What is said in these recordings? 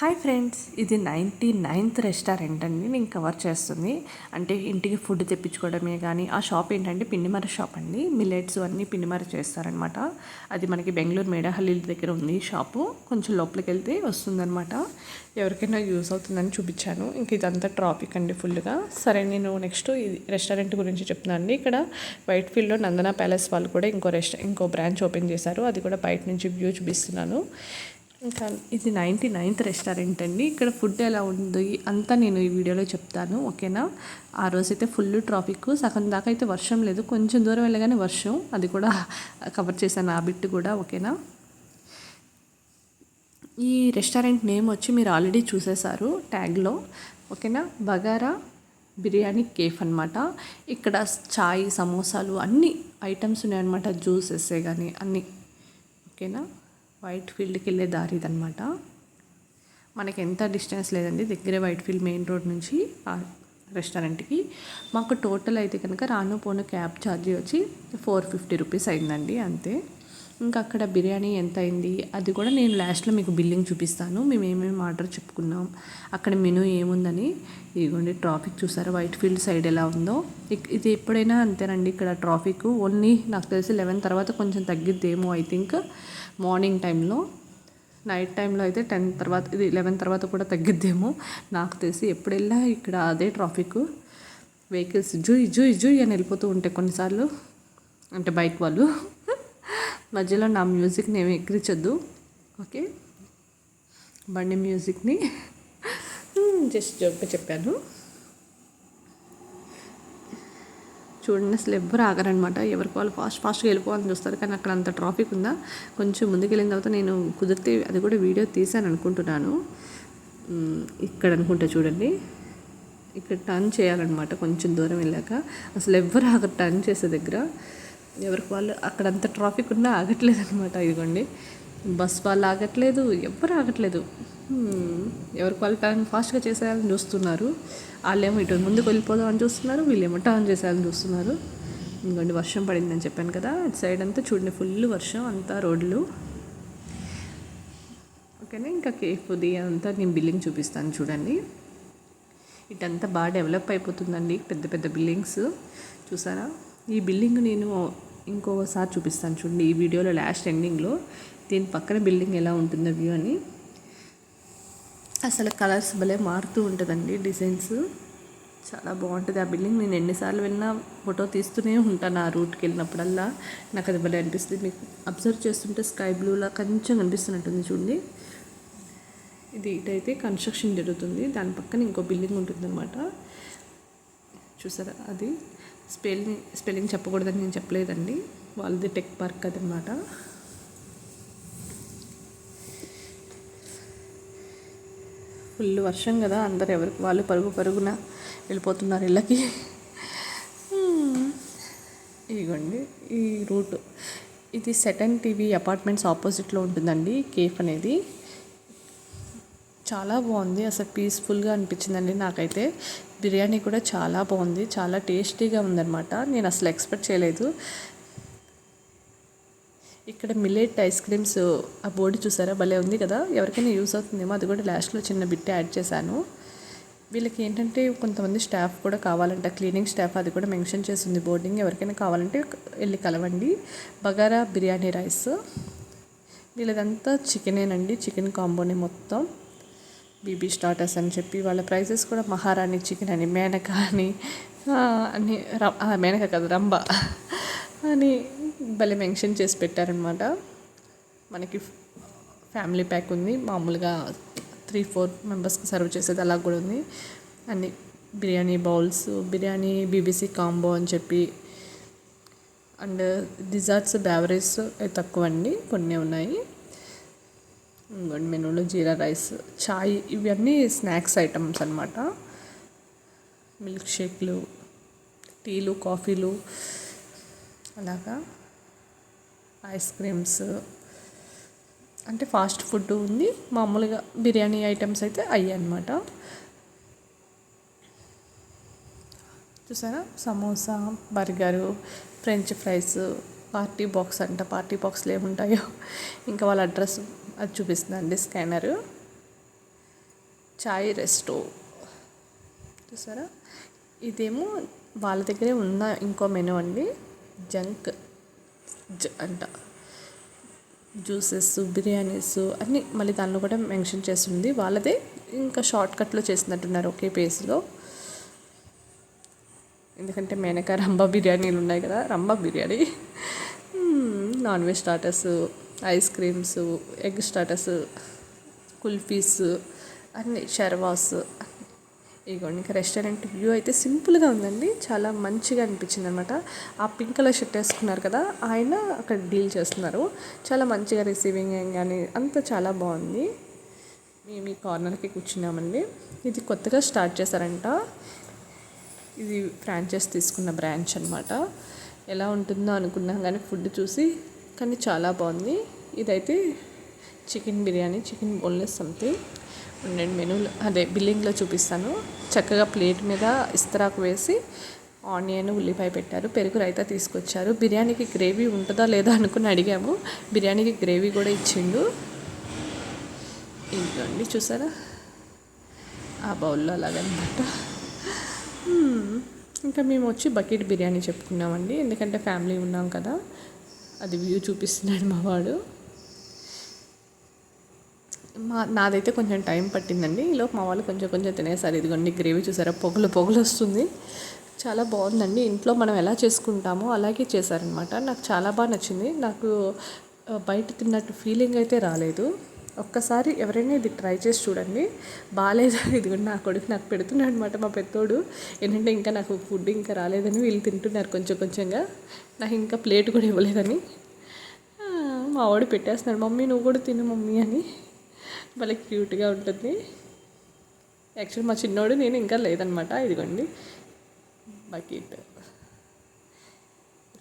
Hi friends ఇది ninety ninth restaurant అండి. నేను కవర్ చేస్తుంది. అంటే ఇంటికి ఫుడ్ తెప్పించుకోవడమే కానీ ఆ షాప్ ఏంటంటే పిండిమర షాప్ అండి. మిల్లెట్స్ అన్నీ పిండిమర చేస్తారనమాట. అది మనకి బెంగళూరు మేడహల్లి దగ్గర ఉంది ఈ షాపు. కొంచెం లోపలికి వెళ్తే వస్తుందనమాట. ఎవరికైనా యూస్ అవుతుందని చూపించాను. ఇంక ఇదంతా ట్రాఫిక్ అండి ఫుల్గా. సరే నేను నెక్స్ట్ ఇది రెస్టారెంట్ గురించి చెప్తున్నాను అండి. ఇక్కడ వైట్ ఫీల్డ్లో నందన ప్యాలెస్ వాళ్ళు కూడా ఇంకో రెస్టా ఇంకో బ్రాంచ్ ఓపెన్ చేశారు. అది కూడా బయట నుంచి వ్యూ చూపిస్తున్నాను. ఇంకా ఇది నైంటీ నైన్త్ రెస్టారెంట్ అండి. ఇక్కడ ఫుడ్ ఎలా ఉంది అంతా నేను ఈ వీడియోలో చెప్తాను ఓకేనా? ఆ రోజైతే ఫుల్ ట్రాఫిక్. సగం దాకా అయితే వర్షం లేదు. కొంచెం దూరం వెళ్ళగానే వర్షం. అది కూడా కవర్ చేశాను ఆ బిట్ కూడా ఓకేనా? ఈ రెస్టారెంట్ నేమ్ వచ్చి మీరు ఆల్రెడీ చూసేశారు ట్యాగ్లో ఓకేనా? బగారా బిర్యానీ కేఫ్ అనమాట ఇక్కడ చాయ్ సమోసాలు అన్ని ఐటమ్స్ ఉన్నాయన్నమాట. జ్యూసెస్ కానీ అన్నీ ఓకేనా? వైట్ ఫీల్డ్కి వెళ్ళే దారి ఇదనమాట మనకి ఎంత డిస్టెన్స్ లేదండి. దగ్గరే వైట్ ఫీల్డ్ మెయిన్ రోడ్ నుంచి ఆ రెస్టారెంట్కి. మాకు టోటల్ అయితే కనుక రాను పోను క్యాబ్ ఛార్జీ వచ్చి ఫోర్ ఫిఫ్టీ రూపీస్ అయిందండి అంతే. ఇంకా అక్కడ బిర్యానీ ఎంత అయింది అది కూడా నేను లాస్ట్లో మీకు బిల్లింగ్ చూపిస్తాను. మేము ఏమేమి ఆర్డర్ చెప్పుకున్నాం. అక్కడ మెనూ ఏముందని ఇదిగోండి ట్రాఫిక్ చూసారా? వైట్ ఫీల్డ్ సైడ్ ఎలా ఉందో. ఇది ఎప్పుడైనా అంతేనండి ఇక్కడ ట్రాఫిక్. ఓన్లీ నాకు తెలిసి లెవెన్ తర్వాత కొంచెం తగ్గిద్దేమో ఐ థింక్. మార్నింగ్ టైంలో నైట్ టైంలో అయితే టెన్ తర్వాత ఇది లెవెన్ తర్వాత కూడా తగ్గిద్దేమో. నాకు తెలిసి ఎప్పుడు వెళ్ళా ఇక్కడ అదే ట్రాఫిక్. వెహికల్స్ జూయ్ జూయ్ జూయ్ అని వెళ్ళిపోతూ ఉంటాయి కొన్నిసార్లు. అంటే బైక్ వాళ్ళు. మధ్యలో నా మ్యూజిక్ని ఏమి ఎక్కిరించొద్దు. ఓకే? బండి మ్యూజిక్ని. Hmm, జస్ట్ జోక్గా చెప్పాను. చూడండి అసలు ఎవ్వరు ఆగరనమాట. ఎవరికి వాళ్ళు ఫాస్ట్ ఫాస్ట్గా వెళ్ళిపోవాలని చూస్తారు. కానీ అక్కడ అంత ట్రాఫిక్ ఉందా? కొంచెం ముందుకు వెళ్ళిన తర్వాత నేను కుదిరితే అది కూడా వీడియో తీసాను అనుకుంటున్నాను. Hmm, ఇక్కడ అనుకుంటా చూడండి. ఇక్కడ టర్న్ చేయాలన్నమాట కొంచెం దూరం వెళ్ళాక. అసలు ఎవ్వరు ఆగరు టర్న్ చేసే దగ్గర. ఎవరికి వాళ్ళు అక్కడ అంత ట్రాఫిక్ ఉన్నా ఆగట్లేదు అనమాట ఇదిగోండి. బస్ వాళ్ళు ఆగట్లేదు ఎవ్వరు ఆగట్లేదు. ఎవరికి వాళ్ళు టర్న్ ఫాస్ట్గా చేసేయాలని చూస్తున్నారు. వాళ్ళేమో ఇటు ముందుకు వెళ్ళిపోదామని చూస్తున్నారు వీళ్ళేమో టర్న్ చేసేయాలని చూస్తున్నారు. ఇంకోండి వర్షం పడిందని చెప్పాను కదా ఇటు సైడ్ అంతా చూడండి ఫుల్ వర్షం అంతా రోడ్లు. ఓకేనా ఇంకా కేఫ్ది అంతా నేను బిల్డింగ్ చూపిస్తాను చూడండి. ఇటంతా బాగా డెవలప్ అయిపోతుందండి పెద్ద పెద్ద బిల్డింగ్స్. చూసారా? ఈ బిల్డింగ్ నేను ఇంకొకసారి చూపిస్తాను చూడండి. ఈ వీడియోలో లాస్ట్ ఎండింగ్లో దీని పక్కన బిల్డింగ్ ఎలా ఉంటుందో వ్యూ అని. అసలు కలర్స్ భలే మారుతూ ఉంటుందండి డిజైన్స్ చాలా బాగుంటుంది. ఆ బిల్డింగ్ నేను ఎన్నిసార్లు వెళ్ళినా ఫోటో తీస్తూనే ఉంటాను ఆ రూట్కి వెళ్ళినప్పుడల్లా. నాకు అది భలే అనిపిస్తుంది. మీకు అబ్జర్వ్ చేస్తుంటే స్కై బ్లూలా కొంచెం కనిపిస్తున్నట్టుంది చూడండి. ఇది ఇటైతే కన్స్ట్రక్షన్ జరుగుతుంది. దాని పక్కన ఇంకో బిల్డింగ్ ఉంటుందన్నమాట. చూసారా? అది స్పెల్లింగ్ స్పెల్లింగ్ చెప్పకూడదని నేను చెప్పలేదండి. వాళ్ళది టెక్ పార్క్ అదనమాట. ఫుల్ వర్షం కదా అందరు ఎవరికి వాళ్ళు పరుగు పరుగున వెళ్ళిపోతున్నారు ఇళ్ళకి. ఇదిగోండి ఈ రూట్. ఇది సెటన్ టీవీ అపార్ట్మెంట్స్ ఆపోజిట్లో ఉంటుందండి కేఫ్ అనేది. చాలా బాగుంది. అసలు పీస్ఫుల్గా అనిపించిందండి నాకైతే. బిర్యానీ కూడా చాలా బాగుంది. చాలా టేస్టీగా ఉందన్నమాట. నేను అసలు ఎక్స్పెక్ట్ చేయలేదు. ఇక్కడ మిల్లెట్ ఐస్ క్రీమ్స్ ఆ బోర్డు చూసారా? భలే ఉంది కదా. ఎవరికైనా యూస్ అవుతుందేమో అది కూడా లాస్ట్లో చిన్న బిట్ యాడ్ చేశాను. వీళ్ళకి ఏంటంటే కొంతమంది స్టాఫ్ కూడా కావాలంట. క్లీనింగ్ స్టాఫ్ అది కూడా మెన్షన్ చేసింది బోర్డింగ్ ఎవరికైనా కావాలంటే వెళ్ళి కలవండి. బగారా బిర్యానీ రైస్. వీళ్ళదంతా చికెనేనండి. చికెన్ కాంబోనే మొత్తం. బీబీ స్టార్టర్స్ అని చెప్పి వాళ్ళ ప్రైజెస్ కూడా మహారాణి చికెన్ అని మేనక అని అని మేనక కదా రంబ అని భలే మెన్షన్ చేసి పెట్టారనమాట మనకి ఫ్యామిలీ ప్యాక్ ఉంది. మామూలుగా త్రీ ఫోర్ మెంబర్స్కి సర్వ్ చేసేది అలా కూడా ఉంది. అన్ని biryani bowls biryani BBC combo అని చెప్పి అండ్ డిజర్ట్స్ బ్యావరేజ్ తక్కువ అండి కొన్ని ఉన్నాయి. మెనూలో జీరా రైస్ చాయ్ ఇవన్నీ స్నాక్స్ ఐటమ్స్ అనమాట మిల్క్ షేక్లు టీలు కాఫీలు అలాగా. Ice creams. అంటే ఫాస్ట్ ఫుడ్ ఉంది. మామూలుగా బిర్యానీ ఐటమ్స్ అయితే అయ్యాయి అనమాట చూసారా? Samosa burger french fries party box అంట. పార్టీ బాక్స్లు ఏముంటాయో. ఇంకా వాళ్ళ అడ్రస్ అది చూపిస్తుందండి స్కానర్. చాయ్ రెస్టో. చూసారా? ఇదేమో వాళ్ళ దగ్గరే ఉన్న ఇంకో మెనూ అండి. జంక్. జ అంట. జ్యూసెస్ బిర్యానీస్ అన్నీ మళ్ళీ దానిలో కూడా మెన్షన్ చేస్తుంది. వాళ్ళదే ఇంకా షార్ట్ కట్లో చేసినట్టున్నారు ఒకే పేజ్లో. ఎందుకంటే మేనక రంబా బిర్యానీలు ఉన్నాయి కదా. Rumba biryani. Non veg starters ice creams egg starters kulfis అన్ని షర్వాస్ ఇగో ఇంకా రెస్టారెంట్ వ్యూ అయితే సింపుల్గా ఉందండి. చాలా మంచిగా అనిపించింది అనమాట ఆ పింక్ కలర్ షర్ట్ వేసుకున్నారు కదా ఆయన అక్కడ డీల్ చేస్తున్నారు. చాలా మంచిగా రిసీవింగ్ కానీ అంతా చాలా బాగుంది. మేము ఈ కార్నర్కి కూర్చున్నామండి. ఇది కొత్తగా స్టార్ట్ చేశారంట. ఇది ఫ్రాంచైజ్ తీసుకున్న బ్రాంచ్ అనమాట ఎలా ఉంటుందో అనుకున్నాం కానీ ఫుడ్ చూసి కానీ చాలా బాగుంది. ఇదైతే chicken biryani chicken boneless something. ఉండండి మెనూలో అదే బిల్లింగ్లో చూపిస్తాను. చక్కగా ప్లేట్ మీద ఇస్తరాకు వేసి ఆనియన్ ఉల్లిపాయ పెట్టారు. పెరుగు రైతా తీసుకొచ్చారు. బిర్యానీకి గ్రేవీ ఉంటుందా లేదా అనుకుని అడిగాము. బిర్యానీకి గ్రేవీ కూడా ఇచ్చిండు. ఇదిగోండి చూసారా? ఆ బౌల్లో అలాగనమాట. ఇంకా మేము వచ్చి బకెట్ బిర్యానీ చెప్పుకున్నామండి. ఎందుకంటే ఫ్యామిలీ ఉన్నాం కదా. అది వ్యూ చూపిస్తున్నాడు మా వాడు. మా నాదైతే కొంచెం టైం పట్టిందండి. ఈలోపు మా వాళ్ళు కొంచెం కొంచెం తినేసారు. ఇదిగోండి గ్రేవీ చూసారా? పొగలు పొగలు వస్తుంది. చాలా బాగుందండి. ఇంట్లో మనం ఎలా చేసుకుంటామో అలాగే చేశారనమాట. నాకు చాలా బాగా నచ్చింది. నాకు బయట తిన్నట్టు ఫీలింగ్ అయితే రాలేదు. ఒక్కసారి ఎవరైనా ఇది ట్రై చేసి చూడండి. బాగాలేదు ఇదిగోండి నా కొడుకు నాకు పెడుతున్నాడు అనమాట మా పెద్దోడు. ఏంటంటే ఇంకా నాకు ఫుడ్ ఇంకా రాలేదని వీళ్ళు తింటున్నారు కొంచెం కొంచెంగా. నాకు ఇంకా ప్లేట్ కూడా ఇవ్వలేదని. మా వాడు పెట్టేస్తున్నాడు మమ్మీ నువ్వు కూడా తిను మమ్మీ అని. భలే క్యూట్గా ఉంటుంది. యాక్చువల్ మా చిన్నోడు నేను ఇంకా లేదనమాట ఇదిగోండి. బకెట్.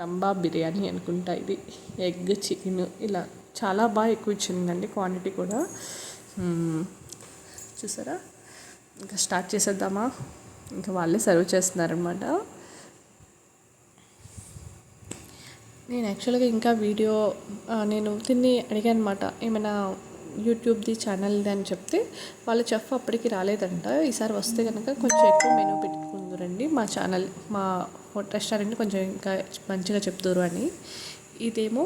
రంబా బిర్యానీ అనుకుంటా ఇది. ఎగ్ చికెన్ ఇలా. చాలా బాగా ఎక్కువ ఇచ్చిందండి క్వాంటిటీ కూడా. చూసారా? ఇంకా స్టార్ట్ చేసేద్దామా? ఇంకా వాళ్ళే సర్వ్ చేస్తున్నారనమాట నేను యాక్చువల్గా ఇంకా వీడియో నేను తిని అడిగాను అనమాట ఏమైనా యూట్యూబ్ది ఛానల్ది అని చెప్తే వాళ్ళ చెఫ్ అప్పటికి రాలేదంట. ఈసారి వస్తే కనుక కొంచెం ఎక్కువ మెనూ పెట్టుకుందరండి మా ఛానల్ మా రెస్టారెంట్ కొంచెం ఇంకా మంచిగా చెప్తారు అని. ఇదేమో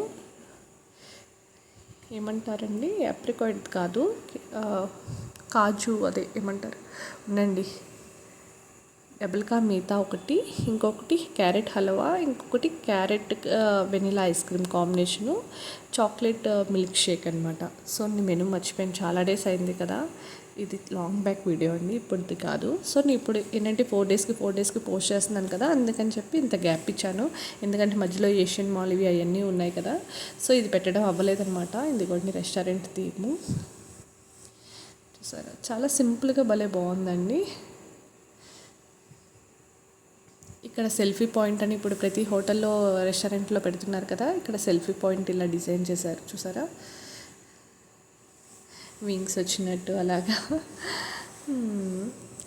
ఏమంటారండి? అప్రికాయిడ్ కాదు. కాజు అదే ఏమంటారు? ఉండండి. డబుల్ కా మిగతా ఒకటి ఇంకొకటి క్యారెట్ హల్వా ఇంకొకటి carrot vanilla ice cream combination. Chocolate milk shake అనమాట సో నేను మెనూ మర్చిపోయాను. చాలా డేస్ అయింది కదా. ఇది లాంగ్ బ్యాక్ వీడియో అండి ఇప్పుడుది కాదు. సో నేను ఇప్పుడు ఏంటంటే ఫోర్ డేస్కి ఫోర్ డేస్కి పోస్ట్ చేస్తున్నాను కదా అందుకని చెప్పి ఇంత గ్యాప్ ఇచ్చాను. ఎందుకంటే మధ్యలో ఏషియన్ మాల్ ఇవి అవన్నీ ఉన్నాయి కదా. సో ఇది పెట్టడం అవ్వలేదన్నమాట. ఇదిగోండి రెస్టారెంట్ థీము. చూసారా? చాలా సింపుల్గా భలే బాగుందండి. ఇక్కడ సెల్ఫీ పాయింట్ అని ఇప్పుడు ప్రతి హోటల్లో రెస్టారెంట్లో పెడుతున్నారు కదా ఇక్కడ సెల్ఫీ పాయింట్ ఇలా డిజైన్ చేశారు. చూసారా? వింగ్స్ వచ్చినట్టు అలాగా.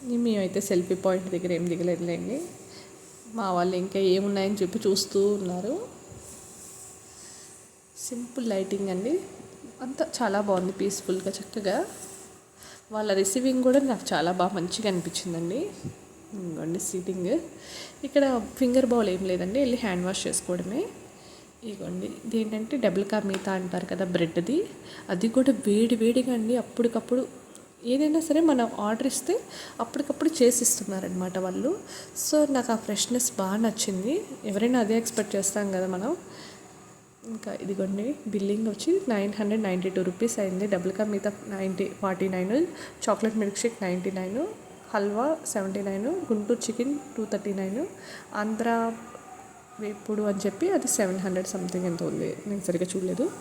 మేమైతే సెల్ఫీ పాయింట్ దగ్గర ఏం దిగలేదులేండి. మా వాళ్ళు ఇంకా ఏమున్నాయని చెప్పి చూస్తూ ఉన్నారు. సింపుల్ లైటింగ్ అండి. అంతా చాలా బాగుంది పీస్ఫుల్గా చక్కగా. వాళ్ళ రిసీవింగ్ కూడా నాకు చాలా బాగా మంచిగా అనిపించిందండి. ఇంకోండి సీటింగ్ ఇక్కడ ఫింగర్ బౌల్ ఏం లేదండి. వెళ్ళి హ్యాండ్ వాష్ చేసుకోవడమే. ఇదిగోండి ఇదేంటంటే డబుల్ కా మీతా అంటారు కదా బ్రెడ్ది. అది కూడా వేడి వేడిగా అండి అప్పటికప్పుడు ఏదైనా సరే మనం ఆర్డర్ ఇస్తే అప్పటికప్పుడు చేసి ఇస్తున్నారనమాట వాళ్ళు. సో నాకు ఆ ఫ్రెష్నెస్ బాగా నచ్చింది. ఎవరైనా అదే ఎక్స్పెక్ట్ చేస్తాం కదా మనం. ఇంకా ఇదిగోండి బిల్లింగ్ వచ్చి nine hundred ninety two rupees అయింది. డబుల్ కా మిగతా ninety forty nine chocolate milk shake ninety nine halwa seventy nine Guntur chicken two thirty nine Andhra వేపుడు అని చెప్పి అది సెవెన్ హండ్రెడ్ సంథింగ్ ఎంత ఉంది. నేను సరిగ్గా చూడలేదు.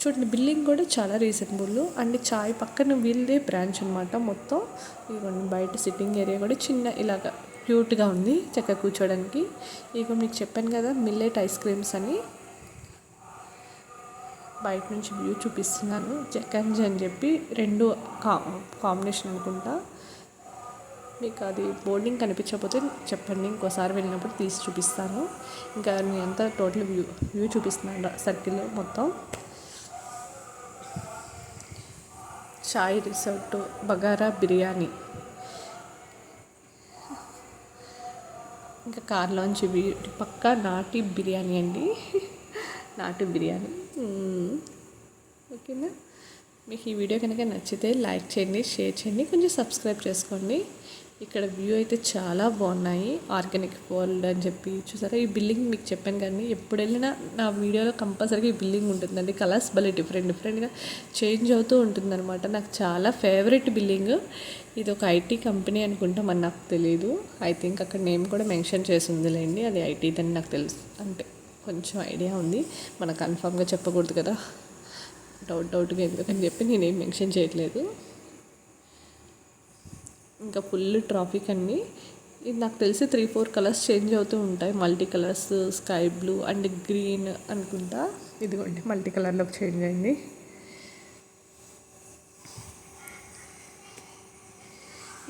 చూడండి బిల్లింగ్ కూడా చాలా రీజనబుల్ అండ్ చాయ్ పక్కన వీళ్ళే బ్రాంచ్ అనమాట మొత్తం ఇదిగోండి బయట సిట్టింగ్ ఏరియా కూడా చిన్న ఇలాగా క్యూట్గా ఉంది చక్కగా కూర్చోడానికి. ఇక మీకు చెప్పాను కదా మిల్లెట్ ఐస్ క్రీమ్స్ అని. బయట నుంచి వ్యూ చూపిస్తున్నాను. జకంజ్ అని చెప్పి రెండు కా కాంబినేషన్ అనుకుంటా. మీకు అది బోర్డింగ్ కనిపించకపోతే చెప్పండి ఇంకోసారి వెళ్ళినప్పుడు తీసి చూపిస్తాను. ఇంకా నేను అంతా టోటల్ వ్యూ వ్యూ చూపిస్తున్నాను సర్కిల్ మొత్తం. చాయ్ రిసార్ట్ బగారా బిర్యానీ. ఇంకా కార్లోంచి వీ- పక్కా నాటి బిర్యానీ అండి. నాటు బిర్యానీ. ఓకేనా? మీకు ఈ వీడియో కనుక నచ్చితే లైక్ చేయండి షేర్ చేయండి కొంచెం సబ్స్క్రైబ్ చేసుకోండి. ఇక్కడ వ్యూ అయితే చాలా బాగున్నాయి. ఆర్గానిక్ వరల్డ్ అని చెప్పి చూసారా? ఈ బిల్డింగ్ మీకు చెప్పాను కానీ ఎప్పుడు వెళ్ళినా నా వీడియోలో కంపల్సరీగా ఈ బిల్డింగ్ ఉంటుందండి. కలర్స్ భలే డిఫరెంట్ డిఫరెంట్గా చేంజ్ అవుతూ ఉంటుందన్నమాట. నాకు చాలా ఫేవరెట్ బిల్డింగ్. ఇది ఒక ఐటీ కంపెనీ అనుకుంటా మరి నాకు తెలియదు ఐ థింక్ అక్కడ నేమ్ కూడా మెన్షన్ చేసి ఉందిలేండి అది ఐటీదని నాకు తెలుసు. అంటే కొంచెం ఐడియా ఉంది. మనం కన్ఫామ్గా చెప్పకూడదు కదా. డౌట్ డౌట్గా ఎందుకని చెప్పి నేనేం మెన్షన్ చేయట్లేదు. ఇంకా ఫుల్ ట్రాఫిక్ అండి. ఇది నాకు తెలిసి త్రీ ఫోర్ కలర్స్ చేంజ్ అవుతూ ఉంటాయి. Multi colours sky blue and green అనుకుంటా. ఇదిగోండి మల్టీ కలర్లోకి చేంజ్ అయింది.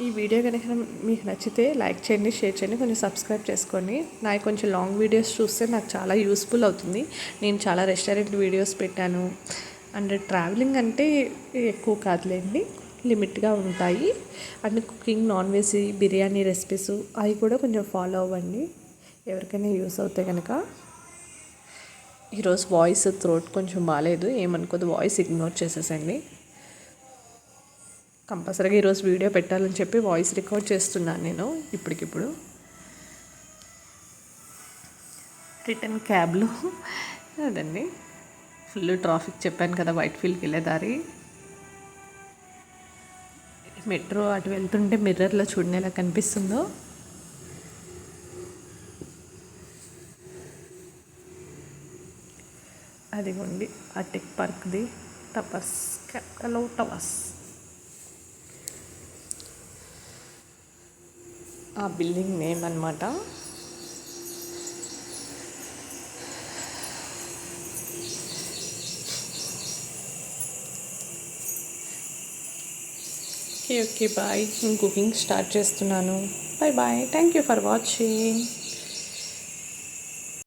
ఈ వీడియో కనుక మీకు నచ్చితే లైక్ చేయండి షేర్ చేయండి కొంచెం సబ్స్క్రైబ్ చేసుకోండి నాకు కొంచెం లాంగ్ వీడియోస్ చూస్తే నాకు చాలా యూస్ఫుల్ అవుతుంది. నేను చాలా రెస్టారెంట్ వీడియోస్ పెట్టాను. అండ్ ట్రావెలింగ్ అంటే ఎక్కువ కాదులేండి. లిమిట్గా ఉంటాయి. And cooking non veg biryani recipes అవి కూడా కొంచెం ఫాలో అవ్వండి. ఎవరికైనా యూస్ అవుతాయి కనుక ఈరోజు వాయిస్ థ్రోట్ కొంచెం బాగాలేదు ఏమనుకోదు వాయిస్ ఇగ్నోర్ చేసేసండి. కంపల్సరీగా ఈరోజు వీడియో పెట్టాలని చెప్పి వాయిస్ రికార్డ్ చేస్తున్నాను నేను ఇప్పటికిప్పుడు. రిటర్న్ క్యాబ్లో. అదండి. ఫుల్ ట్రాఫిక్ చెప్పాను కదా వైట్ ఫీల్డ్కి వెళ్ళే దారి. మెట్రో అటు వెళ్తుంటే మిర్రర్లో చూడండి ఎలా కనిపిస్తుందో. అదిగోండి ఆ టెక్ పార్క్ది టవర్స్ క్యాపిటల్ టవర్స్ ఆ బిల్డింగ్ నేమ్ అనమాట ఓకే బాయ్. నేను కుకింగ్ స్టార్ట్ చేస్తున్నాను. Bye bye. Thank you for watching